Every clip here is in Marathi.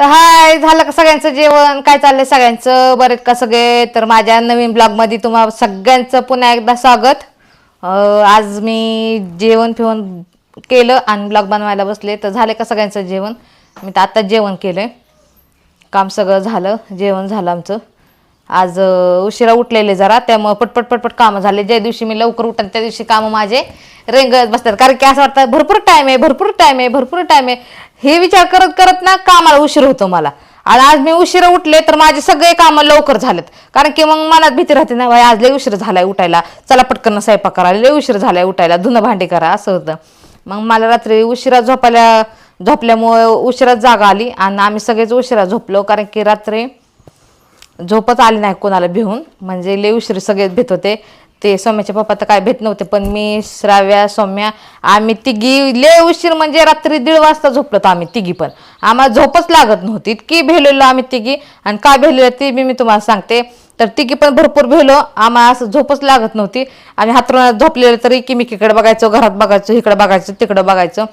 तर हाय झालं का सगळ्यांचं जेवण? काय चाललंय सगळ्यांचं? बरेच का सगळे? तर माझ्या नवीन ब्लॉगमध्ये तुम्हाला सगळ्यांचं पुन्हा एकदा स्वागत. आज मी जेवण फिवण केलं आणि ब्लॉग बनवायला बसले. तर झाले का सगळ्यांचं जेवण? मी तर आत्ताच जेवण केलंय. काम सगळं झालं. जेवण झालं आमचं. आज उशिरा उठलेले जरा त्यामुळं पटपट पटपट कामं झाले. ज्या दिवशी मी लवकर उठन त्या दिवशी कामं माझे रेंगत बसतात. कारण की असं वाटतं भरपूर टाईम आहे भरपूर टाईम आहे भरपूर टाईम आहे. हे विचार करत करत ना कामाला उशीर होतो मला. आणि आज मी उशिरा उठले तर माझे सगळे कामं लवकर झालेत. कारण की मग मनात भीती राहते ना भाई आज लय उशीर झालाय उठायला. चला पटकन स्वयंपाक करा. लय उशीर झालाय उठायला. धुणं भांडी करा. असं होतं. मग मला रात्री उशिरा झोपायला झोपल्यामुळे उशिरा जागा आली. आणि आम्ही सगळेच उशिरा झोपलो. कारण की रात्री झोपच आली नाही कोणाला भिवून म्हणजे लय उशीर सगळेच भेट होते. ते सौम्याचे पप्पा तर काय भेट नव्हते पण मी श्राव्या सौम्या आम्ही तिघी लय उशीर म्हणजे रात्री दीड वाजता झोपलो होतो आम्ही तिघी पण. आम्हाला झोपच लागत नव्हती. इतकी भेलेलो आम्ही तिघी. आणि काय भेलेलो ती बी मी तुम्हाला सांगते. तर तिघी पण भरपूर भेलो. आम्हाला असं झोपच लागत नव्हती. आणि हातरून झोपलेलं तरी एकीमेकीकडे बघायचं घरात बघायचं इकडे बघायचं तिकडं बघायचं.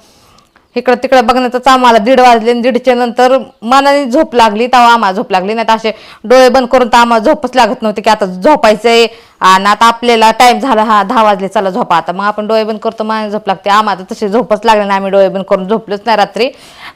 इकडं तिकडं बघण्यातच आम्हाला दीड वाजले आणि दीडच्या नंतर मनाने झोप लागली तेव्हा आम्हाला झोप लागली. नाही तर असे डोळे बंद करून तर आम्हाला झोपच लागत नव्हते की आता झोपायचंय आणि आता आपल्याला टाईम झाला हा दहा वाजले चला झोपा. आता मग आपण डोळे बंद करतो मनाने झोप लागते. आम्हाला तर तशी झोपच लागली नाही आम्ही डोळे बंद करून झोपलोच नाही रात्री.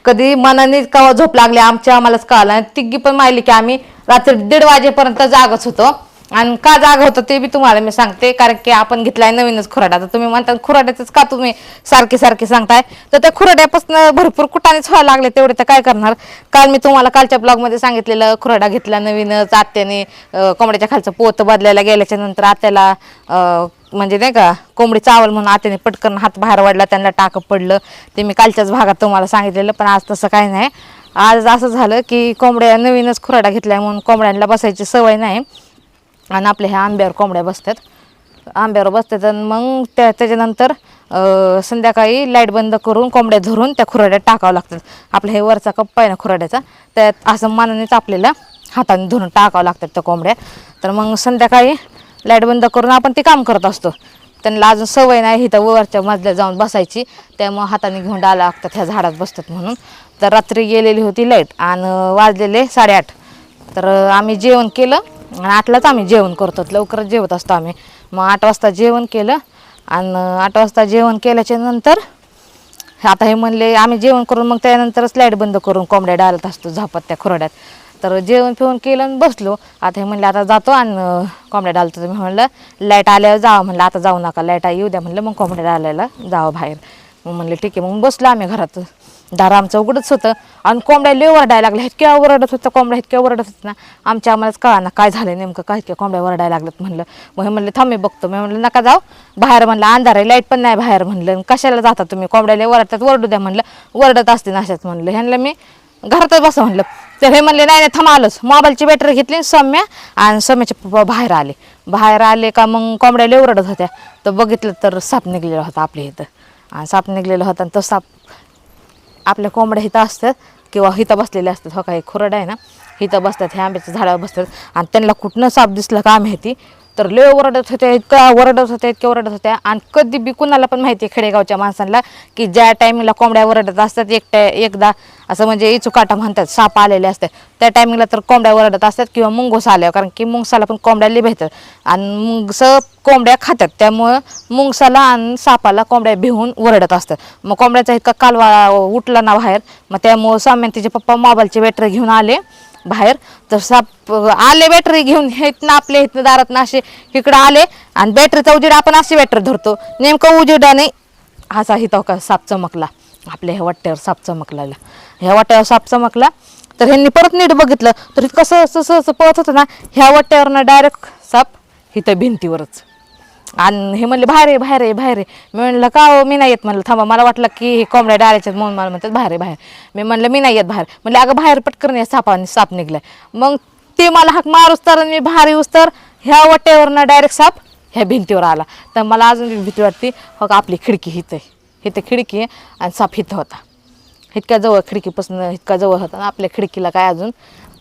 कधी मनाने केव्हा झोप लागली आमच्या आम्हालाच कळालं आणि तिघी पण माहिली की आम्ही रात्री दीड वाजेपर्यंत जागच होतो. आणि का जागा होतं ते बी तुम्हाला मी सांगते कारण की आपण घेतलाय नवीनच खुराडा. तर तुम्ही म्हणता खुराड्याच का तुम्ही सारखे सारखे सांगताय? तर त्या खुराड्यापासून भरपूर कुटानेच व्हायला लागले तेवढे तर काय करणार? काल मी तुम्हाला कालच्या ब्लॉगमध्ये सांगितलेलं खुराडा घेतला नवीनच आत्याने कोंबड्याच्या खालचं पोत बदलायला गेल्याच्यानंतर आत्याला म्हणजे नाही का कोंबडी चावल म्हणून आत्याने पटकन हात बाहेर वाढला त्यांना टाक पडलं. ते मी कालच्याच भागात तुम्हाला सांगितलेलं पण आज तसं काही नाही. आज असं झालं की कोंबड्या नवीनच खुराडा घेतलाय म्हणून कोंबड्यांना बसायची सवय नाही. आणि आपल्या ह्या आंब्यावर कोंबड्या बसतात. आंब्यावर बसतात आणि मग त्या त्याच्यानंतर संध्याकाळी लाइट बंद करून कोंबड्या धरून त्या खुराड्यात टाकावं लागतात. आपला हे वरचा कप्पा आहे ना खुराड्याचा त्यात असं मानानेच आपल्याला हाताने धरून टाकावं लागतात त्या कोंबड्या. तर मग संध्याकाळी लाइट बंद करून आपण ते काम करत असतो. त्यांना अजून सवय नाही इथं वरच्या मजल्यात जाऊन बसायची त्यामुळं हाताने घेऊन डाला लागतात ह्या झाडात बसतात म्हणून. तर रात्री गेलेली होती लाइट आणि वाजलेले साडेआठ. तर आम्ही जेवण केलं. आणि आठलाच आम्ही जेवण करतो लवकरच जेवत असतो आम्ही. मग आठ वाजता जेवण केलं आणि आठ वाजता जेवण केल्याच्यानंतर आता हे म्हणले आम्ही जेवण करून मग त्यानंतरच लाइट बंद करून कोंबड्या डालत असतो झापत त्या खुरड्यात. तर जेवण फिवून केलं आणि बसलो. आता हे म्हणले आता जातो आणि कोंबड्या डालतो. मी म्हणलं लाइट आल्यावर जावं म्हणलं आता जाऊ नका लाइट येऊ द्या म्हणलं मग कोंबड्या डालायला जावं बाहेर. मग म्हणलं ठीक आहे मग बसलो आम्ही घरात. दार आमचं उघडच होतं. आणि कोंबड्या लय वरडायला लागल्या. इतक्या ओरडत होतं कोंबड्या इतक्या ओरडत होत्या ना. आमच्या आम्हालाच कळा ना काय झालं नेमकं काय इतक्या कोंबड्या वरडायला लागल्यात म्हणलं. मग हे म्हणलं थांबे बघतो. मी म्हणलं नका जाऊ. बाहेर म्हणलं अंधार आहे लाइट पण नाही बाहेर म्हणलं. कशाला जाता तुम्ही? कोंबड्या लय वरडतात वरडू द्या म्हणलं. वरडत असते नाशात म्हणलं. ह्यांना मी घरातच बसा म्हणलं. तर हे म्हणले नाही नाही थांब आलोच. मोबाईलची बॅटरी घेतली आणि सौम्या आणि सौम्याचे पप्पा बाहेर आले. बाहेर आले का मग कोंबड्याला ओरडत होत्या. तर बघितलं तर साप निघलेला होता आपल्या इथं. आणि साप निघलेला होता आणि तो साप आपल्या कोंबड्या हिथं असतात किंवा हिथं बसलेल्या असतात. हो काही खुरड आहे ना? हिथं बसतात ह्या आंब्याच्या झाडावर बसतात. आणि त्यांना कुठनं साप दिसलं का माहिती तर लय ओरडत होत्या इतका ओरडत होत्या इतक्या ओरडत होत्या. आणि कधी बी कुणाला पण माहिती आहे खेडेगावच्या माणसांना की ज्या टायमिंगला कोंबड्या ओरडत असतात एकट्या एकदा असं म्हणजे इचुकाटा म्हणतात साप आलेले असतात. त्या टायमिंगला तर कोंबड्या ओरडत असतात किंवा मुंगूस आल्यावर कारण की मुंगसाला पण कोंबड्या लिभायतात भेटतात. आणि मुंगस कोंबड्या खातात त्यामुळं मुंगसाला आणि सापाला कोंबड्या भिवून ओरडत असतात. मग कोंबड्याचा इतका कालवा उठला ना बाहेर मग त्यामुळं साम्यान तिचे पप्पा मोबाईलचे बॅटरी घेऊन आले. बाहेर. तर साप आले बॅटरी घेऊन हे इथनं आपल्या इथनं दारात ना असे इकडं आले आणि बॅटरीचा उजेड आपण अशी बॅटरी धरतो. नेमकं उजेडाने असा हिता का साप चमकला. आपल्या ह्या वाट्यावर साप चमकला ह्या वाट्यावर साप चमकला तर ह्यांनी परत नीट बघितलं तर कसं असं असं असं पळत होतं ना ह्या वाट्यावरनं डायरेक्ट साप इथं भिंतीवरच. आणि हे म्हणले बाहेर आहे बाहेर आहे बाहेर आहे मी म्हणलं का हो मी नाही येत. म्हणलं थांबा मला वाटलं की हे कोंबड्या डाळायच्यात म्हणून मला म्हणतात बाहेर आहे बाहेर. मी म्हणलं मी नाही येत बाहेर. म्हणलं अगं बाहेर पटकन या सापाने साप निघलाय. मग ते मला हाक मारूस तर आणि मी बाहेर येऊस तर ह्या वाट्यावरनं डायरेक्ट साप ह्या भिंतीवर आला. तर मला अजून भीती वाटते हो का आपली खिडकी हिथं आहे. हिथं खिडकी आहे आणि साप हिथं होता. इतक्या जवळ खिडकीपासून इतका जवळ होता आणि आपल्या खिडकीला काय अजून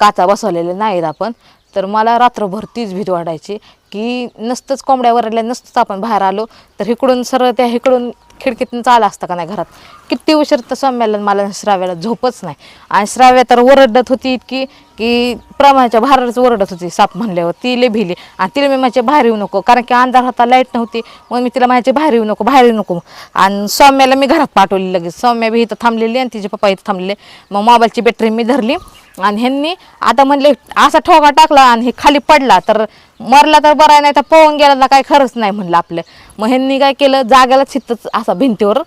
काचा बसवलेले नाहीत आपण. तर मला रात्रभर तीच भीती वाटायची की नसतंच कोंबड्या वरल्या नसतंच आपण बाहेर आलो तर इकडून सरळ त्या इकडून खिडकीतून आला असता का नाही घरात? किती उशीर तर सौम्याला मला श्राव्याला झोपच नाही. आणि श्राव्या तर ओरडत होती इतकी की प्रमाणाच्या बाहेरच ओरडत होती साप म्हणल्यावर. ती लय भिली. आणि तिला मी माझ्या बाहेर येऊ नको कारण की अंधार होता लाइट नव्हती. मग मी तिला माझ्या बाहेर येऊ नको बाहेर येऊ नको. आणि सौम्याला मी घरात पाठवली लगेच. सौम्या बी इथं थांबलेली आणि तिचे पप्पा इथं थांबलेले. मग मोबाईलची बॅटरी मी धरली. आणि ह्यांनी आता म्हणले असा ठोका टाकला आणि हे खाली पडला तर मरला तर बरा नाही तर पळून गेला तर काही खरंच नाही म्हणलं आपलं. मग ह्यांनी काय केलं? जाग्यालाच हिथंच असा भिंतीवर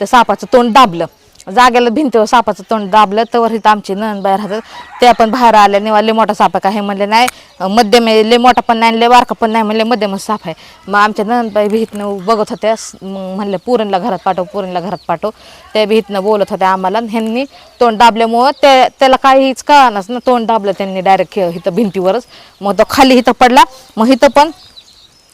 त्या सापाचं तोंड दाबलं. जागेला भिंतीवर सापाचं तोंड दाबलं तर हिथं आमची नंद बाहेर राहतात. त्या पण बाहेर आल्या निवा लय मोठा साप आहे का? हे म्हणले नाही मध्यम आहे लय मोठा पण नाही लय बारका पण नाही. म्हणले मध्यमच साप आहे. मग आमच्या नंदबाई भीतनं बघत होत्या मग म्हणले पुरणला घरात पाठव पुरणला घरात पाठव. त्या भीतनं बोलत होत्या आम्हाला ह्यांनी तोंड दाबल्यामुळं ते त्याला काहीच कळणार ना तोंड दाबलं त्यांनी डायरेक्ट इथं भिंतीवरच. मग तो खाली इथं पडला मग इथं पण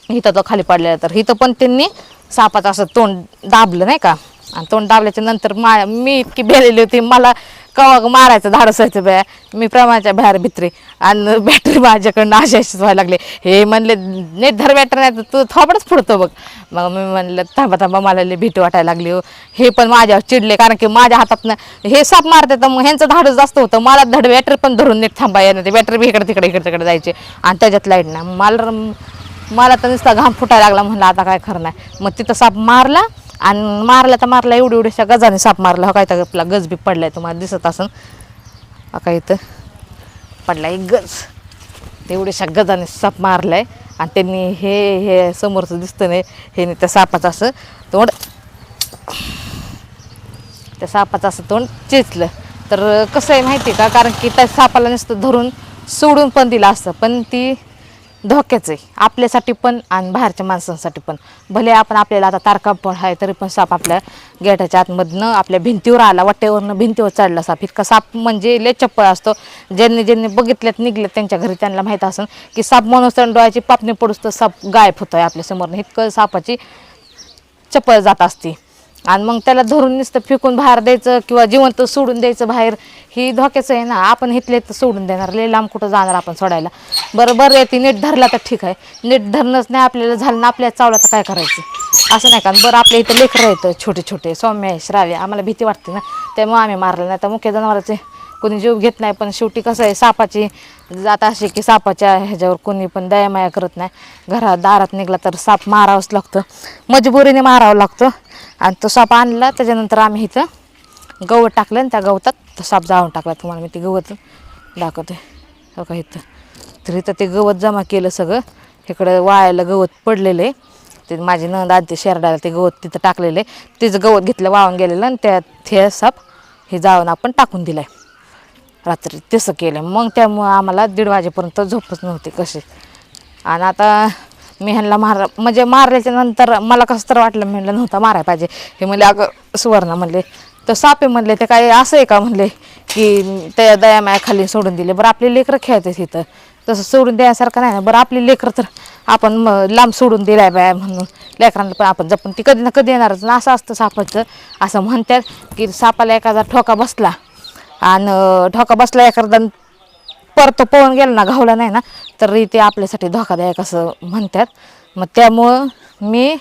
इथं तो खाली पडलेला. तर इथं पण त्यांनी सापाचं असं तोंड दाबलं नाही का? आणि तोंड दाबल्याच्या नंतर मा मी इतकी भेलेली होती मला कवा मारायचं धाडस व्हायचं बॅ. मी प्रमाणाच्या बाहेर भित्री. आणि बॅटरी माझ्याकडनं अशी अशीच व्हायला लागले. हे म्हणले नेट धर बॅटरी नाही तर तू थोपडच फुडतो बघ. मग मी म्हणलं थांबा थांबा मला लई भीती वाटायला लागली हो. हे पण माझ्यावर चिडले कारण की माझ्या हातातनं हे साप मारते तर मग ह्यांचं धाडस जास्त होतं. मला धड बॅटरी पण धरून नीट थांबा येणार ते. बॅटरी बी इकडे तिकडे इकडे तिकडे जायचे. आणि त्याच्यात लाइट नाही. मला मला तर नुसता घाम फुटायला लागला. म्हणलं आता काय खरं नाही. मग तिथं साप मारला. आणि मारला तर मारला एवढी एवढ्याशा गजाने साप मारला. हो काय तर आपला गज बी पडलाय तुम्हाला दिसत असन. हा काय इथं? पडला एक गज. एवढ्याशा गजाने साप मारलाय आणि त्यांनी हे हे समोरचं दिसतं नाही हे त्या सापाचं असं तोंड. त्या सापाचं असं तोंड चेचलं तर कसं आहे माहिती आहे का? कारण की त्या सापाला नुसतं धरून सोडून पण दिलं असतं. पण ती धोक्याचं आहे आपल्यासाठी पण आणि बाहेरच्या माणसांसाठी पण. भले आपण आपल्याला आता तारकापळ आहे तरी पण साप आपल्या गेटाच्या आतमधनं आपल्या भिंतीवर आला वाटेवरनं भिंतीवर चढला साप. इतका साप म्हणजे लय चप्पळ असतो. ज्यांनी ज्यांनी बघितल्यात निघलेत त्यांच्या घरी त्यांना माहीत असेल की साप म्हणून डोळ्याची पापणी पडूस तर साप गायब होतोय आपल्या आपल्यासमोरनं इतकं सापाची चपळ जात असते. आणि मग त्याला धरून नुसतं फेकून बाहेर द्यायचं किंवा जिवंत सोडून द्यायचं बाहेर ही धोक्याचं आहे ना. आपण इथले तर सोडून देणार. लय लांब कुठं जाणार आपण सोडायला? बरं बरं आहे ती नीट धरला तर ठीक आहे. नीट धरणंच नाही आपल्याला झालं ना आपल्या चावला तर काय करायचं? असं नाही का? बरं आपल्या इथं लेकरं येतं छोटे छोटे सौम्य श्राव्य. आम्हाला भीती वाटते ना. त्यामुळे आम्ही मारलं. नाही तर मुख्य जनावराचे कोणी जीव घेत नाही पण शेवटी कसं आहे सापाची जात अशी की सापाच्या ह्याच्यावर कोणी पण दयामाया करत नाही. घरात दारात निघला तर साप मारावंच लागतं. मजबुरीने मारावं लागतं. आणि तो साप आणला त्याच्यानंतर आम्ही इथं गवत टाकलं आणि त्या गवतात तो साप जाळून टाकला. तुम्हाला मी ते गवत दाखवते. हो का इथं? तर इथं ते गवत जमा केलं सगळं. इकडं वाळायला गवत पडलेलं. आहे ते माझी नंद आधी शेरडाला ते गवत तिथं टाकलेलं. आहे तिचं गवत घेतलं वाळून गेलेलं आणि त्यात हे साप हे जाळून आपण टाकून दिलं आहे रात्री तसं केलं. मग त्यामुळं आम्हाला दीड वाजेपर्यंत झोपच नव्हती कशी. आणि आता मी ह्यांना मार म्हणजे मारल्याच्या नंतर मला कसं तर वाटलं म्हणलं नव्हतं मारायला पाहिजे. हे म्हणले अगं सुवर्ण म्हणले तर सापे म्हणले ते काय असं आहे का म्हणले की त्या दयामाया खाली सोडून दिले. बरं आपले लेकरं खेळते तिथं तसं सोडून द्यायसारखं नाही ना. बरं आपली लेकरं तर आपण मग लांब सोडून दिलाय बाय म्हणून. लेकरांना पण आपण जपून ती कधी ना कधी येणारच ना. असं असतं सापाचं. असं म्हणतात की सापाला एखादा ठोका बसला आणि ठोका बसला एखादा परत पळून गेला ना घावला नाही ना तर ते आपल्यासाठी धोकादायक असं म्हणतात. मग त्यामुळं मी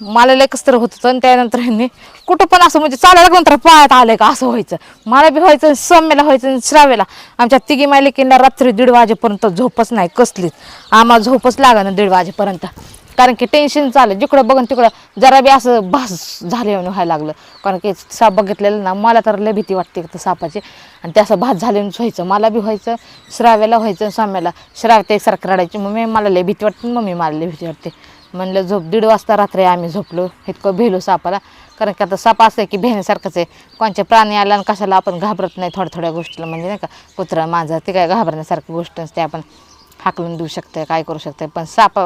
मला लेकच तर होत होतं आणि त्यानंतर ह्यांनी कुठं पण असं म्हणजे चालायला लागलं तर पायात आलंय का असं व्हायचं. मला बी व्हायचं सौम्याला व्हायचं आणि श्राव्याला. आमच्या तिघी मालिकेला रात्री दीड वाजेपर्यंत झोपच नाही कसलीच. आम्हाला झोपच लागा ना दीड वाजेपर्यंत. कारण की टेन्शन चाललं जिकडं बघून तिकडं जरा बी असं भास झाले व्हायला लागलं. कारण की साप बघितलेलं ना मला तर लय भीती वाटते तर सापाची. आणि ते असं भात व्हायचं. मला बी व्हायचं श्राव्याला व्हायचं स्वाम्याला. श्राव्य ते एकसारखं रडायची. मम्मी मला लय भीती वाटते. मम्मी मला लय भीती वाटते. म्हणलं झोप दीड वाजता रात्री आम्ही झोपलो. इतकं भेलो सापाला. कारण की आता साप असं आहे की भेण्यासारखंच आहे. कोणचे प्राणी आला आणि कशाला आपण घाबरत नाही थोड्या थोड्या गोष्टीला. म्हणजे नाही का कुत्रा माझा ते काय घाबरण्यासारखी गोष्ट नसते. आपण हाकलून देऊ शकते काय करू शकते पण साप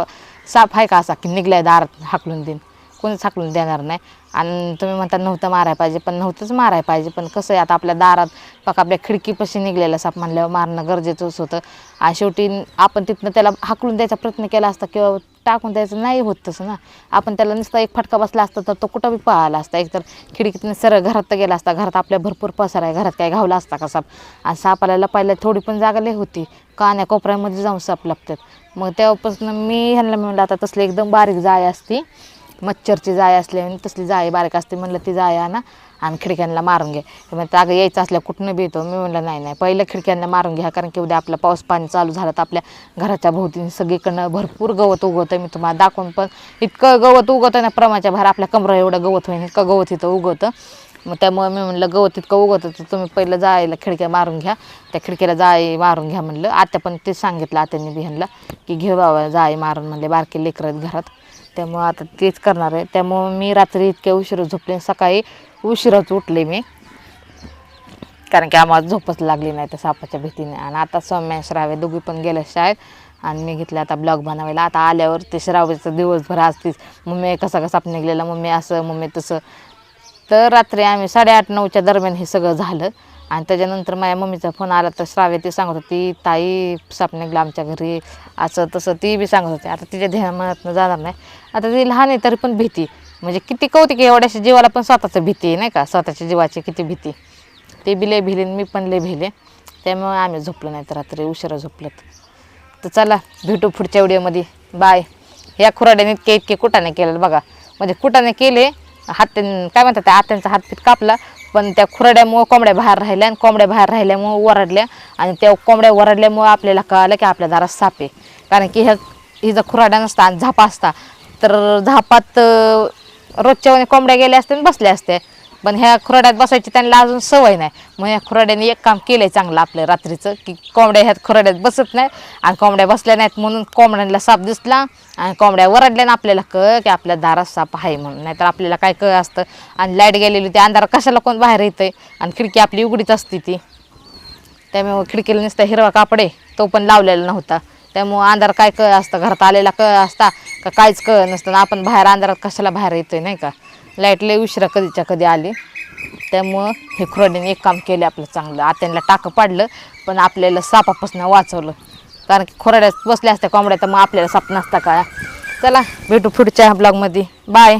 साप आहे का असा की निघलाय दारात हाकलून देईन. कोणीच हाकलून देणार नाही. आणि तुम्ही म्हणता नव्हतं मारायला पाहिजे पण नव्हतंच मारायला पाहिजे. पण कसं आहे आता आपल्या दारात बघा आपल्या खिडकीपाशी निघलेला साप म्हणल्यावर मारणं गरजेचंच होतं. आणि शेवटी आपण तिथनं त्याला हाकलून द्यायचा प्रयत्न केला असता किंवा टाकून द्यायचं नाही होत तसं ना. आपण त्याला नुसता एक फटका बसला असता तर तो कुठं बी पळाला असता. एकतर खिडकीतनं सरळ घरात तर गेला असता घरात आपल्या भरपूर पसार आहे घरात काय घावला असता का साप? आणि सापाला लपायला थोडी पण जागा लई होती. कान्या कोपऱ्यामध्ये जाऊन साप लपतात. मग तेव्हापासून मी ह्यांना म्हणलं आता तसली एकदम बारीक जाळी असती. मच्छरची जाय असल्याने तसली जाय बारीक असते म्हणलं ती जाय आणा आणि खिडक्यांना मारून घ्या ते म्हणते अगं यायचं असल्या कुठनं बी येतो. मी म्हणलं नाही नाही पहिलं खिडक्यांना मारून घ्या कारण की उद्या आपला पाऊस पाणी चालू झालं तर आपल्या घराच्या भोवतीने सगळीकडनं भरपूर गवत उगवतं मी तुम्हाला दाखवून पण इतकं गवत उगवतं ना प्रमाच्या बाहेर आपल्या कमरा एवढं गवत होईल इतकं गवत इथं उगवतं. मग त्यामुळे मी म्हणलं गवत इतकं उगवतं तर तुम्ही पहिलं जायला खिडक्या मारून घ्या त्या खिडकीला जाळी मारून घ्या म्हणलं. आता पण ते सांगितलं आत्याने बिहनला की घे बाबा जाळी मारून म्हणले बारके लेकरं घरात. त्यामुळं आता तेच करणार आहे. त्यामुळं मी रात्री इतक्या उशिरा झोपले सकाळी उशिराच उठले मी. कारण की आम्हाला झोपच लागली नाही त्या सापाच्या भीतीने. आणि आता सौम्या श्रावे दोघी पण गेल्या शाळेत. आणि मी घेतलं आता ब्लॉग बनवायला. आता आल्यावर ते श्रावेचं दिवसभर असतीच. मम्मी कसा कसा निघलेला? मम्मी असं मम्मी तसं. तर रात्री आम्ही साडेआठ नऊच्या दरम्यान हे सगळं झालं. आणि त्याच्यानंतर माझ्या मम्मीचा फोन आला तर श्रावे ती सांगत होती ताई साप निघला आमच्या घरी. असं तसं ती बी सांगत होती. आता तिच्या ध्यानात जाणार नाही. आता ती लहान आहे तरी पण भीती. म्हणजे किती कौतिक आहे एवढ्याशी जीवाला पण स्वतःचं भीती आहे नाही का? स्वतःच्या जीवाची किती भीती. ते बी लय भिले आणि मी पण लय भिले त्यामुळे आम्ही झोपलो नाही तर रात्री उशिरा झोपलं तर चला भेटू पुढच्या व्हिडिओमध्ये. बाय. या खुराड्याने इतके इतके कुटाने केलं बघा. म्हणजे कुटाने केले हात काय म्हणतात त्या आत्यांचा हातपीत कापला. पण त्या खुराड्यामुळं कोंबड्या बाहेर राहिल्या आणि कोंबड्या बाहेर राहिल्यामुळं वरडल्या आणि त्या कोंबड्या वरडल्यामुळं आपल्याला कळलं की आपल्या दारात साप आहे. कारण की ह्या हिचा खुराड्या नसता आणि झापा असता तर झापात रोजच्या कोंबड्या गेल्या असत्या आणि बसल्या असत्या. पण ह्या खुराड्यात बसायची त्यांना अजून सवय नाही. मग ह्या खुराड्याने एक काम केलं आहे चांगलं आपलं रात्रीचं की कोंबड्या ह्यात खुराड्यात बसत नाही आणि कोंबड्या बसल्या नाहीत म्हणून कोंबड्यांना साप दिसला आणि कोंबड्या वरडल्या ना आपल्याला कळ की आपल्या दारात साप आहे म्हणून. नाहीतर आपल्याला काय कळ असतं. आणि लाइट गेलेली ती अंधार कशाला कोण बाहेर येतंय? आणि खिडकी आपली उघडीच असते ती. त्यामुळे खिडकीला नुसता हिरवा कापडे तो पण लावलेला नव्हता. त्यामुळं अंधार काय कळ असतं? घरात आलेला कळ असता? का काहीच कळ नसतं? आपण बाहेर अंधारात कशाला बाहेर येतोय नाही का? लाइट लय उशिरा कधीच्या कधी आली. त्यामुळं हे खुराडीने एक काम केलं आपलं चांगलं. आत्यांना टाकं पाडलं पण आपल्याला सापापासून वाचवलं. कारण की खुराड्यात बसल्या असत्या कोंबड्या तर मग आपल्याला साप नसता का? चला भेटू पुढच्या ब्लॉगमध्ये बाय